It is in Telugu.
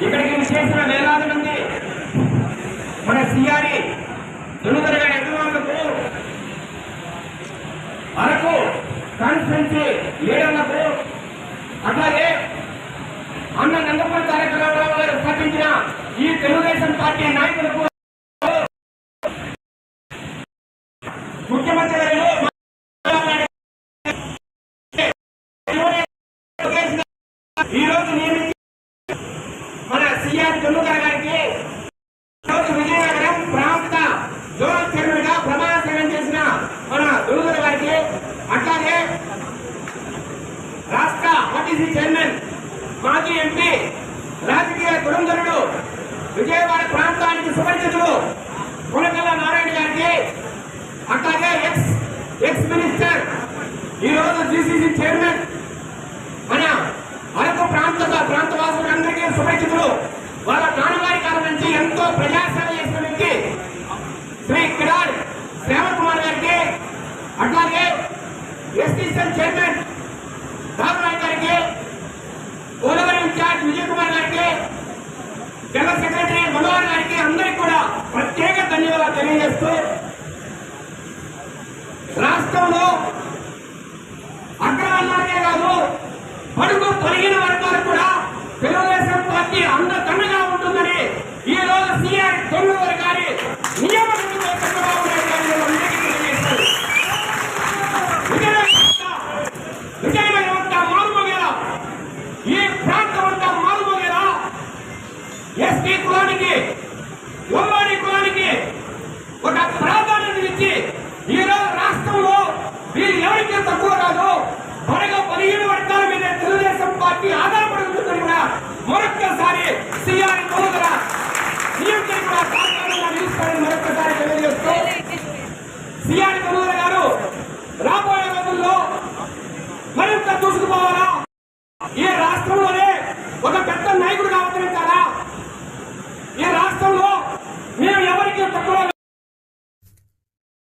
ఇక్కడికి విశేషణ వేలాది మంది మన సిఆర్ఈ తొలుదరగా యజమానులకు అరకు కాన్స్టిట్యున్సీ లీడర్లకు అట్లాగే అన్న నందమూరి తారక రామారావు గారు స్థాపించిన ఈ తెలుగు ఈ రోజు మన సీఆర్ జమ్ముగారు గారికి ఈరోజు విజయనగరం ప్రాంత జోనల్ చైర్మన్ ప్రమాణ స్వీకారం చేసిన మన దుర్గర గారికి అట్లాగే రాష్ట్ర ఆర్టీసీ చైర్మన్ మాజీ ఎంపీ రాజకీయ కుటుంబరుడు విజయవాడ ప్రజాసేవ చేసిన వ్యక్తి శ్రీ కిడార్ శ్యామల్ కుమార్ గారికి అట్లాగే ఎస్టీసీఎల్ చైర్మన్ రామరాయ్ గారికి పోలవరం ఇన్ఛార్జ్ విజయ్ కుమార్ గారికి జనరల్ సెక్రటరీ మనోహర్ గారికి అందరికీ కూడా ప్రత్యేక ధన్యవాదాలు తెలియజేస్తూ రాష్ట్రంలో అగ్రవర్ణాలకే కాదు బడుగు పొరిగిన వర్గాలకు కూడా తెలుగుదేశం పార్టీ అండదండగా ఉంటుందని ఈ రోజు సీఆర్ తొమ్మిది గారి నియమనంతో చంద్రబాబు నాయుడు గారు నేను అందరికీ తెలియజేస్తాను విజయనగరం అంతా- విజయనగరం అంతా మారుమోగేలా ఈ ప్రాంతం అంతా మారుమోగేలా ఎస్టీ కులానికి ఉమ్మడి కులానికి ఒక ప్రాధాన్యత ఇచ్చి ఈ రోజు రాష్ట్రంలో వీరు ఎవరికి తక్కువ కాదు మరొక పదిహేను వర్గాల మీద తెలుగుదేశం పార్టీ ఆధారపడుతుందని కూడా మరొక్కసారి సీఆర్ తొలగల సీఎం కూడా సాధారణంగా నిలుస్తారని మరొక్కసారి తెలియజేస్తూ సీఆర్ తొలగల గారు రాబోయే రోజుల్లో మరింత దూసుకుపోవాలా ఈ రాష్ట్రంలోనే ఒక పెద్ద నాయకుడిగా అవతరించాలా ఈ రాష్ట్రంలో మేము ఎవరికి తక్కువ